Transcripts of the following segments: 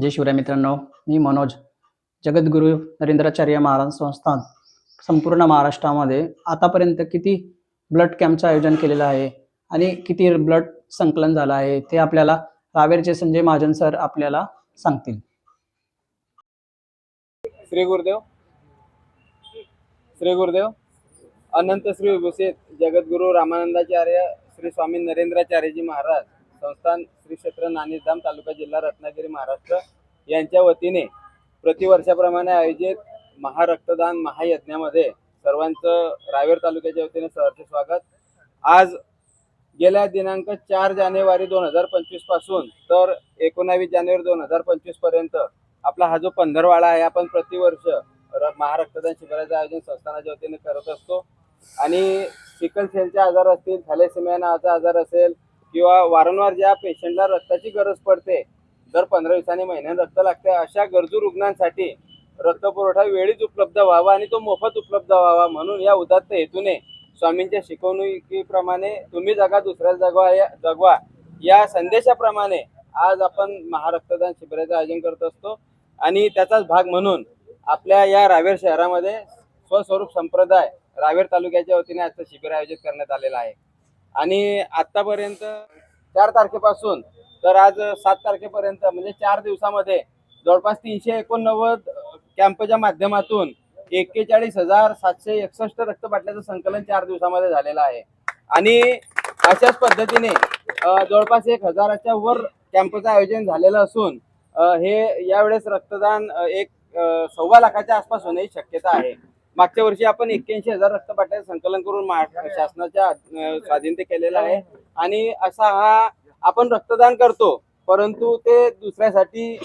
जय शिवराय मित्रांनो मी मनोज. जगद्गुरू नरेंद्राचार्य महाराज संस्थान संपूर्ण महाराष्ट्रामध्ये आतापर्यंत किती ब्लड कॅम्पचं आयोजन केलेलं आहे आणि किती ब्लड संकलन झालं आहे ते आपल्याला रावेरचे संजय महाजन सर आपल्याला सांगतील. श्री गुरुदेव. श्री गुरुदेव. अनंत श्री विभूषित जगद्गुरु रामानंदाचार्य श्री स्वामी नरेंद्राचार्यजी महाराज संस्थान श्री क्षेत्र नाणीधाम तालुका जिल्हा रत्नागिरी महाराष्ट्र. यांच्या वतीने प्रतिवर्षाप्रमाणे आयोजित महारक्तदान महायज्ञामध्ये सर्वांचं रावेर तालुक्याच्या वतीने सहर्ष स्वागत. आज गेल्या दिनांक चार जानेवारी दोन हजार पंचवीसपासून तर एकोणावीस जानेवारी दोन हजार पंचवीसपर्यंत आपला हा जो पंधरवाडा आहे आपण प्रतिवर्ष र- महारक्तदान शिबिराचं आयोजन संस्थानाच्या वतीने करत असतो. आणि सिकल सेलचे आजार असतील थॅलेसेमिया नावाचा आजार असेल किंवा वारंवार ज्या पेशंटला रक्ताची गरज पडते दर पंधरा दिवसांनी महिन्यात रक्त लागते अशा गरजू रुग्णांसाठी रक्तपुरवठा वेळीच उपलब्ध व्हावा आणि तो मोफत उपलब्ध व्हावा म्हणून या उदात्त हेतूने स्वामींच्या शिकवणुकीप्रमाणे तुम्ही जगा दुसऱ्याला जगवा या जगवा. या संदेशाप्रमाणे आज आपण महारक्तदान शिबिराचं आयोजन करत असतो आणि त्याचाच भाग म्हणून आपल्या या रावेर शहरामध्ये स्वस्वरूप संप्रदाय रावेर तालुक्याच्या वतीने आजचं शिबिर आयोजित करण्यात आलेलं आहे. आणि आतापर्यंत चार तारखेपासून तर आज सात तारखेपर्यंत म्हणजे चार दिवसामध्ये जवळपास तीनशे एकोणनव्वद कॅम्पच्या माध्यमातून एक्केचाळीस हजार सातशे एकसष्ट रक्तपाटल्याचं संकलन चार दिवसामध्ये झालेलं आहे. आणि अशाच पद्धतीने जवळपास एक हजाराच्या वर कॅम्पचं आयोजन झालेलं असून हे यावेळेस रक्तदान एक सव्वा लाखाच्या आसपास होण्याची शक्यता आहे. मागच्या वर्षी आपण एक्क्याऐंशी हजार रक्तपाट्याचं संकलन करून महाराष्ट्र शासनाच्या स्वाधीनते केलेलं आहे. आणि असा हा आपण रक्तदान करतो परंतु ते दुसऱ्यासाठी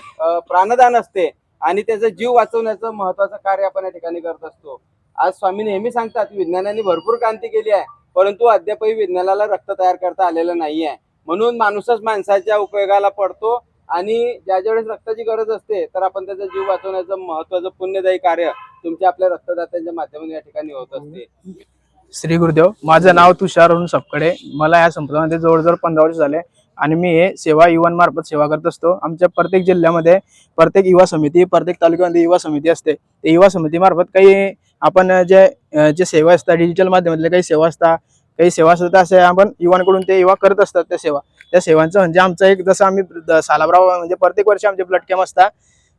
प्राणदान असते आणि त्याचा जीव वाचवण्याचं महत्वाचं कार्य आपण या ठिकाणी करत असतो. आज स्वामी नेहमी सांगतात विज्ञानाने भरपूर क्रांती केली आहे परंतु अद्यापही विज्ञानाला रक्त तयार करता आलेलं नाही आहे म्हणून माणूसच माणसाच्या उपयोगाला पडतो आणि ज्या ज्यावेळेस रक्ताची गरज असते तर आपण त्याचा जीव वाचवण्याचं महत्वाचं पुण्यदायी कार्य तुमच्या आपल्या रक्तदात्यांच्या माध्यमातून या ठिकाणी होत असते. श्री गुरुदेव माझं नाव तुषार अरुण सपकडे. मला या संप्रदायामध्ये जवळजवळ पंधरा वर्ष झाले. आणि मी हे सेवा युवांमार्फत सेवा करत असतो. आमच्या प्रत्येक जिल्ह्यामध्ये प्रत्येक युवा समिती प्रत्येक तालुक्यामध्ये युवा समिती असते. ते युवा समितीमार्फत काही आपण जे जे सेवा असतात डिजिटल माध्यमातल्या काही सेवा असतात काही सेवा असतात असे आपण युवांकडून ते युवा करत असतात त्या सेवा. त्या सेवांचं म्हणजे आमचं एक जसं आम्ही सालाबराव म्हणजे प्रत्येक वर्षी आमचे ब्लड कॅम्प असतात.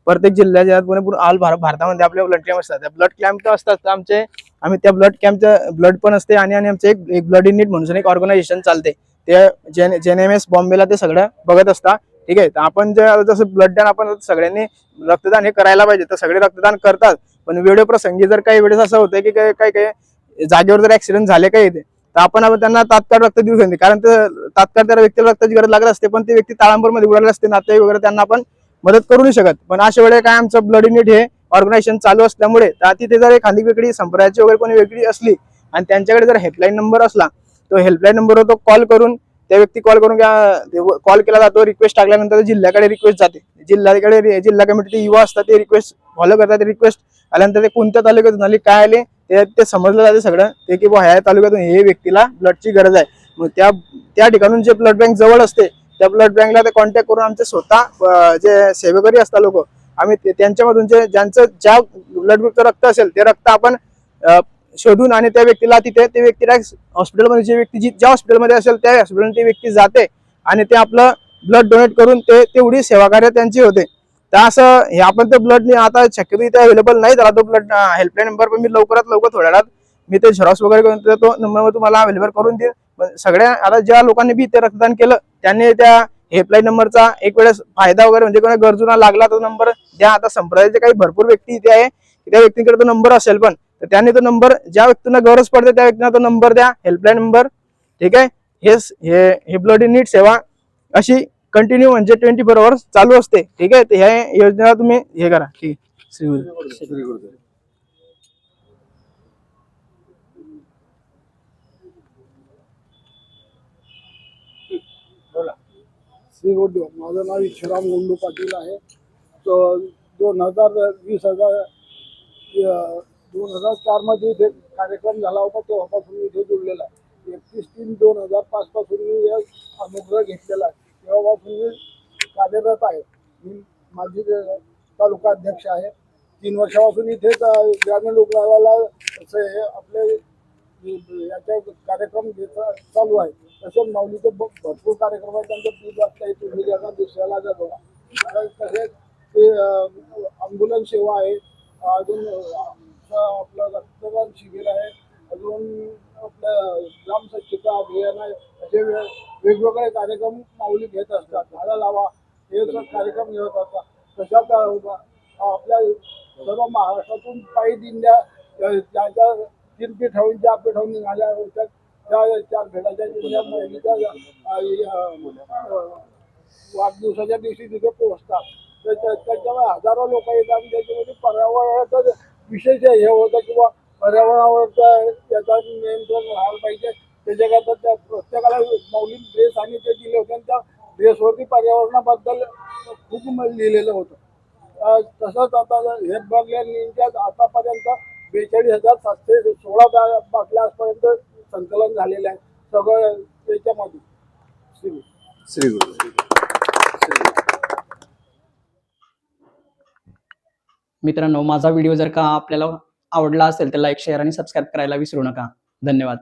प्रत्येक जिल्ह्याच्या पूर्ण ऑल भारत भारतामध्ये आपले ब्लड कॅम्प असतात. त्या ब्लड कॅम्प असतात तर आमचे आम्ही त्या ब्लड कॅम्पचं ब्लड पण असते आणि आणि आमचं एक एक ब्लड युनिट म्हणून एक ऑर्गनायझेशन चालते. ते जेन जेन एम एस बॉम्बेला ते सगळं बघत असतात ठीक आहे? तर आपण जे जसं ब्लड दान आपण सगळ्यांनी रक्तदान हे करायला पाहिजे. तर सगळे रक्तदान करतात. पण वेळो प्रसंगी जर काही वेळेस असं होतं की काही काही जागेवर जर ऍक्सिडेंट झाले काही ते तर आपण त्यांना तात्काळ रक्त देऊ शकते कारण ते तात्काळ त्या व्यक्तीला रक्ताची गरज लागत असते पण ते व्यक्ती ताळंबरमध्ये उडाले असते नाते वगैरे त्यांना आपण मदत करू नाही शकत. पण अशा वेळेला काय आमचं ब्लड युनिट हे ऑर्गनायझेशन चालू असल्यामुळे तर तिथे जर एखादी वेगळी संप्रदायाची वगैरे कोणी वेगळी असली आणि त्यांच्याकडे जर हेल्पलाईन नंबर असला तो हेल्पलाईन नंबरवर तो कॉल करून त्या व्यक्ती कॉल करून कॉल केला जातो रिक्वेस्ट टाकल्यानंतर जिल्ह्याकडे रिक्वेस्ट जाते. जिल्ह्याकडे जिल्हा कमिटी युवा असतात ते रिक्वेस्ट फॉलो करतात रिक्वेस्ट आल्यानंतर ते कोणत्या तालुक्यातून आले काय आले ते ते समजलं जाते सगळं. ते की बुवा ह्या तालुक्यातून हे व्यक्तीला ब्लडची गरज आहे. मग त्या त्या ठिकाणून जे ब्लड बँक जवळ असते त्या ब्लड बँकला ते कॉन्टॅक्ट करून आमचे स्वतः जे सेवेकरी असतात लोक आम्ही ते- त्यांच्यामधून जे ज्यांचं ज्या ब्लड ग्रुपचं रक्त असेल ते रक्त आपण शोधून आणि त्या व्यक्तीला तिथे ते व्यक्तीला हॉस्पिटलमध्ये जे व्यक्ती जी ज्या हॉस्पिटलमध्ये असेल त्या हॉस्पिटलमध्ये ती व्यक्ती जाते आणि ते आपलं ब्लड डोनेट करून ते तेवढी सेवा कार्य त्यांची होते. तर असं हे आपण ते ब्लड आता शक्यतो इथे अवेलेबल नाही झाला तो ब्लड हेल्पलाईन नंबर पण मी लवकरात लवकर थोड्या वेळात मी ते झेरॉक्स वगैरे करून तो नंबर तुम्हाला अवेलेबल करून देईल सगळ्या आता ज्या लोकांनी बी ते रक्तदान केलं त्यांनी त्या हेल्पलाईन नंबरचा एक वेळेस फायदा वगैरे म्हणजे कोणा गरजूंना लागला तो नंबर द्या. आता संप्रदायाचे काही भरपूर व्यक्ती इथे आहे त्या व्यक्तींकडे तो नंबर असेल पण तर त्यांनी तो नंबर ज्या व्यक्तींना गरज पडते त्या व्यक्तींना तो नंबर द्या हेल्पलाईन नंबर ठीक आहे? हे हे ब्लड नीट सेवा अशी कंटिन्यू म्हणजे ट्वेंटी फोर आवर्स चालू असते ठीक आहे? तर ह्या योजनेला तुम्ही हे करा ठीक आहे? श्री गुरु. श्री गुरुदेव माझं नाव विश्वराम गुंडू पाटील आहे. तो दोन हजार वीस हजार दोन हजार चारमध्ये इथे कार्यक्रम झाला होता तेव्हापासून इथे जुळलेला आहे. एकतीस तीन दोन हजार पाचपासून मी या अनुग्रह घेतलेला आहे. तेव्हापासून मी कार्यरत आहे. मी माझी तालुका अध्यक्ष आहे. तीन वर्षापासून इथेच ग्रामीण रुग्णालयाला असे हे आपले याचे कार्यक्रम घेता चालू आहे. तसेच माऊलीचे भरपूर कार्यक्रम आहेत. त्यांचं दूध वाजता येते उमेदवारांना दुसऱ्याला जातो. तसेच ते अम्ब्युलन्स सेवा आहे. अजून अ, आपलं रक्तदान शिबिर आहे. अजून आपलं ग्राम स्वच्छता अभियान आहे. असे वेगवेगळे कार्यक्रम माऊली घेत असतात. झाडं लावा. हे कार्यक्रम घेत असतात तशाच आपल्या सर्व महाराष्ट्रातून पायी दिंड्या अ, तीन पीठाहून चार पीठाहून निघाल्या होत्या. त्या चार भेटाच्या वाढदिवसाच्या दिवशी तिथे पोहोचतात. त्याच्यामुळे हजारो लोक येतात आणि त्याच्यामध्ये पर्यावरणाचं विशेष हे होतं किंवा पर्यावरणावर त्याचा नियंत्रण व्हायला पाहिजे. त्याच्याकरता त्या प्रत्येकाला मौलिक ड्रेस आणि ते दिले होते आणि त्या ड्रेसवरती पर्यावरणाबद्दल खूप लिहिलेलं होतं. तसंच आता हे बघल्याच्या आतापर्यंत बेचाळीस हजार सातशे सोळा बा- बाटल्या आजपर्यंत संकलन झालेलं आहे. सगळं त्याच्यामध्ये. श्री श्री गुरु मित्रांनो माझा व्हिडिओ जर का आपल्याला आवडला असेल तर लाईक शेअर आणि सबस्क्राईब करायला विसरू नका. धन्यवाद.